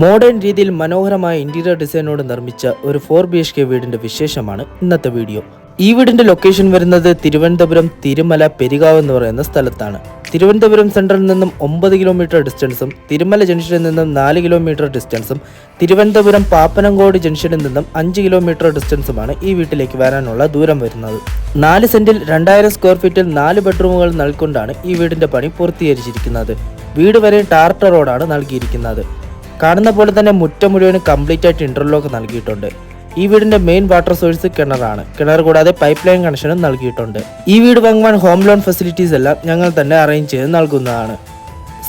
Modern രീതിയിൽ മനോഹരമായ interior ഡിസൈനോട് നിർമ്മിച്ച ഒരു ഫോർ ബി എച്ച് കെ വീടിന്റെ വിശേഷമാണ് ഇന്നത്തെ വീഡിയോ. ഈ വീടിന്റെ ലൊക്കേഷൻ വരുന്നത് തിരുവനന്തപുരം തിരുമല പെരികാവ് എന്ന് പറയുന്ന സ്ഥലത്താണ്. തിരുവനന്തപുരം സെൻട്രലിൽ നിന്നും ഒമ്പത് കിലോമീറ്റർ ഡിസ്റ്റൻസും തിരുമല ജംഗ്ഷനിൽ നിന്നും നാല് കിലോമീറ്റർ ഡിസ്റ്റൻസും തിരുവനന്തപുരം പാപ്പനംകോട് ജംഗ്ഷനിൽ നിന്നും അഞ്ച് കിലോമീറ്റർ ഡിസ്റ്റൻസുമാണ് ഈ വീട്ടിലേക്ക് വരാനുള്ള ദൂരം വരുന്നത്. നാല് സെന്റിൽ രണ്ടായിരം സ്ക്വയർ ഫീറ്റിൽ നാല് ബെഡ്റൂമുകൾ നൽകൊണ്ടാണ് ഈ വീടിന്റെ പണി പൂർത്തീകരിച്ചിരിക്കുന്നത്. വീട് വരെ ടാർട്ടർ റോഡാണ് നൽകിയിരിക്കുന്നത്. കാണുന്ന പോലെ തന്നെ മുറ്റം മുഴുവനും കംപ്ലീറ്റ് ആയിട്ട് ഇന്റർലോക്ക് നൽകിയിട്ടുണ്ട്. ഈ വീടിന്റെ മെയിൻ വാട്ടർ സോഴ്സ് കിണറാണ്. കിണർ കൂടാതെ പൈപ്പ് ലൈൻ കണക്ഷനും നൽകിയിട്ടുണ്ട്. ഈ വീട് വാങ്ങുവാൻ ഹോം ലോൺ ഫെസിലിറ്റീസ് എല്ലാം ഞങ്ങൾ തന്നെ അറേഞ്ച് ചെയ്ത് നൽകുന്നതാണ്.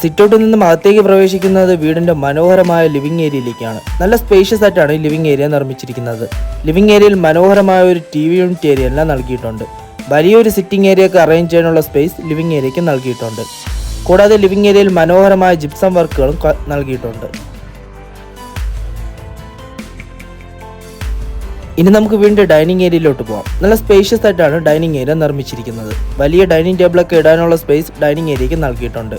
സിറ്റൗട്ടിൽ നിന്നും അകത്തേക്ക് പ്രവേശിക്കുന്നത് വീടിന്റെ മനോഹരമായ ലിവിംഗ് ഏരിയയിലേക്കാണ് നല്ല സ്പേഷ്യസ് ആയിട്ടാണ് ഈ ലിവിംഗ് ഏരിയ നിർമ്മിച്ചിരിക്കുന്നത്. ലിവിംഗ് ഏരിയയിൽ മനോഹരമായ ഒരു ടി വി യൂണിറ്റ് ഏരിയ എല്ലാം നൽകിയിട്ടുണ്ട്. വലിയൊരു സിറ്റിംഗ് ഏരിയ ഒക്കെ അറേഞ്ച് ചെയ്യാനുള്ള സ്പേസ് ലിവിംഗ് ഏരിയയ്ക്ക് നൽകിയിട്ടുണ്ട്. കൂടാതെ ലിവിംഗ് ഏരിയയിൽ മനോഹരമായ ജിപ്സം വർക്കുകളും നൽകിയിട്ടുണ്ട്. ഇനി നമുക്ക് വീണ്ടും ഡൈനിങ് ഏരിയയിലോട്ട് പോകാം നല്ല സ്പേഷ്യസ് ആയിട്ടാണ് ഡൈനിങ് ഏരിയ നിർമ്മിച്ചിരിക്കുന്നത്. വലിയ ഡൈനിങ് ടേബിളൊക്കെ ഇടാനുള്ള സ്പേസ് ഡൈനിങ് ഏരിയയ്ക്ക് നൽകിയിട്ടുണ്ട്.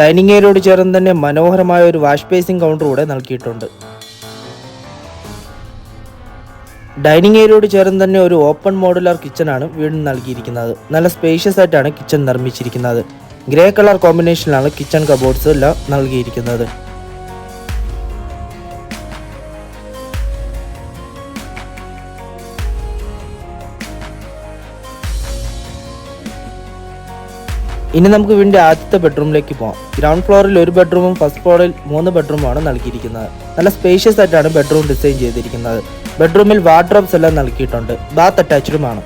ഡൈനിങ് ഏരിയയോട് ചേർന്ന് തന്നെ മനോഹരമായ ഒരു വാഷ് ബേസിംഗ് കൗണ്ടർ കൂടെ നൽകിയിട്ടുണ്ട്. ഡൈനിങ് ഏരിയയോട് ചേർന്ന് തന്നെ ഒരു ഓപ്പൺ മോഡുലാർ കിച്ചണാണ് വീടിന് നൽകിയിരിക്കുന്നത്. നല്ല സ്പേഷ്യസ് ആയിട്ടാണ് കിച്ചൺ നിർമ്മിച്ചിരിക്കുന്നത്. ഗ്രേ കളർ കോമ്പിനേഷനിലാണ് കിച്ചൺ കബോർഡ്സ് എല്ലാം നൽകിയിരിക്കുന്നത്. ഇനി നമുക്ക് വീടിന്റെ ആദ്യത്തെ ബെഡ്റൂമിലേക്ക് പോകാം ഗ്രൗണ്ട് ഫ്ലോറിൽ ഒരു ബെഡ്റൂമും ഫസ്റ്റ് ഫ്ലോറിൽ മൂന്ന് ബെഡ്റൂമാണ് നൽകിയിരിക്കുന്നത്. നല്ല സ്പേഷ്യസ് ആയിട്ടാണ് ബെഡ്റൂം ഡിസൈൻ ചെയ്തിരിക്കുന്നത്. ബെഡ്റൂമിൽ വാർഡ്രോബ്സ് എല്ലാം നൽകിയിട്ടുണ്ട്. ബാത്ത് അറ്റാച്ച്ഡുമാണ്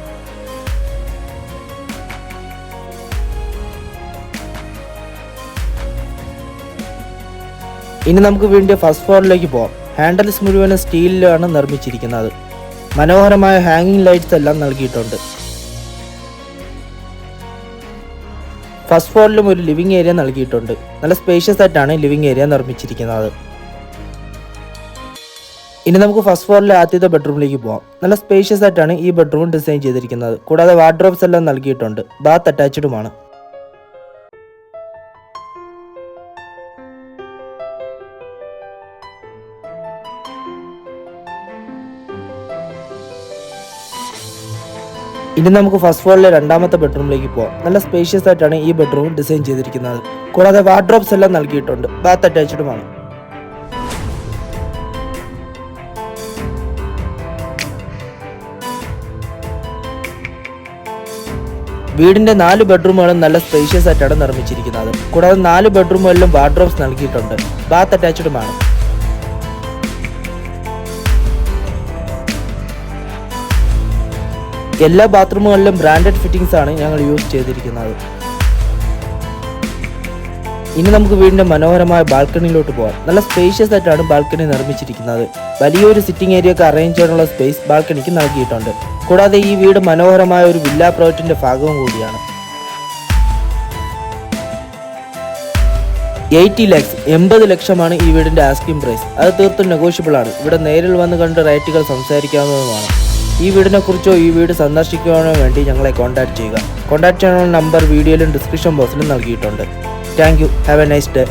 ഇനി നമുക്ക് വീണ്ടും ഫസ്റ്റ് ഫ്ലോറിലേക്ക് പോകാം ഹാൻഡൽസ് മുഴുവനും സ്റ്റീലിലാണ് നിർമ്മിച്ചിരിക്കുന്നത്. മനോഹരമായ ഹാങ്ങിങ് ലൈറ്റ്സ് എല്ലാം നൽകിയിട്ടുണ്ട്. ഫസ്റ്റ് ഫ്ലോറിലും ഒരു ലിവിംഗ് ഏരിയ നൽകിയിട്ടുണ്ട്. നല്ല സ്പേഷ്യസ് ആയിട്ടാണ് ലിവിംഗ് ഏരിയ നിർമ്മിച്ചിരിക്കുന്നത്. ഇനി നമുക്ക് ഫസ്റ്റ് ഫ്ലോറിലെ ആദ്യത്തെ ബെഡ്റൂമിലേക്ക് പോകാം നല്ല സ്പേഷ്യസ് ആയിട്ടാണ് ഈ ബെഡ്റൂം ഡിസൈൻ ചെയ്തിരിക്കുന്നത്. കൂടാതെ വാർഡ്രോബ്സ് എല്ലാം നൽകിയിട്ടുണ്ട്. ബാത്ത് അറ്റാച്ച്ഡുമാണ് ഇനി നമുക്ക് ഫസ്റ്റ് ഫ്ലോറിലെ രണ്ടാമത്തെ ബെഡ്റൂമിലേക്ക് പോകാം നല്ല സ്പേഷ്യസ് ആയിട്ടാണ് ഈ ബെഡ്റൂം ഡിസൈൻ ചെയ്തിരിക്കുന്നത്. കൂടാതെ വാർഡ്രോബ്സ് എല്ലാം നൽകിയിട്ടുണ്ട്. ബാത്ത് അറ്റാച്ച്ഡുമാണ് വീടിന്റെ നാല് ബെഡ്റൂമുകളും നല്ല സ്പേഷ്യസ് ആയിട്ടാണ് നിർമ്മിച്ചിരിക്കുന്നത്. കൂടാതെ നാല് ബെഡ്റൂമുകളിലും വാർഡ്രോബ്സ് നൽകിയിട്ടുണ്ട്. ബാത്ത് അറ്റാച്ച്ഡുമാണ് എല്ലാ ബാത്റൂമുകളിലും ബ്രാൻഡഡ് ഫിറ്റിംഗ്സ് ആണ് ഞങ്ങൾ യൂസ് ചെയ്തിരിക്കുന്നത്. ഇനി നമുക്ക് വീടിന്റെ മനോഹരമായ ബാൽക്കണിയിലോട്ട് പോകാം നല്ല സ്പേഷ്യസ് ആയിട്ടാണ് ബാൽക്കണി നിർമ്മിച്ചിരിക്കുന്നത്. വലിയൊരു സിറ്റിംഗ് ഏരിയ ഒക്കെ അറേഞ്ച് ചെയ്യാനുള്ള സ്പേസ് ബാൽക്കണിക്ക് നൽകിയിട്ടുണ്ട്. കൂടാതെ ഈ വീട് മനോഹരമായ ഒരു വില്ല പ്രോജക്റ്റിന്റെ ഭാഗവും കൂടിയാണ്. എയ്റ്റി ലാക്സ് എൺപത് ലക്ഷമാണ് ഈ വീടിന്റെ ആസ്കിംഗ് പ്രൈസ് അത് തീർത്തും നെഗോഷ്യബിൾ ആണ്. ഇവിടെ നേരിൽ വന്ന് കണ്ട് റേറ്റുകൾ സംസാരിക്കാവുന്നതുമാണ്. ഈ വീടിനെ കുറിച്ചോ ഈ വീട് സന്ദർശിക്കുവാനോ വേണ്ടി ഞങ്ങളെ കോൺടാക്ട് ചെയ്യുക. കോൺടാക്ട് ചെയ്യാനുള്ള നമ്പർ വീഡിയോയിലും ഡിസ്ക്രിപ്ഷൻ ബോക്സിലും നൽകിയിട്ടുണ്ട്. Thank you have a nice day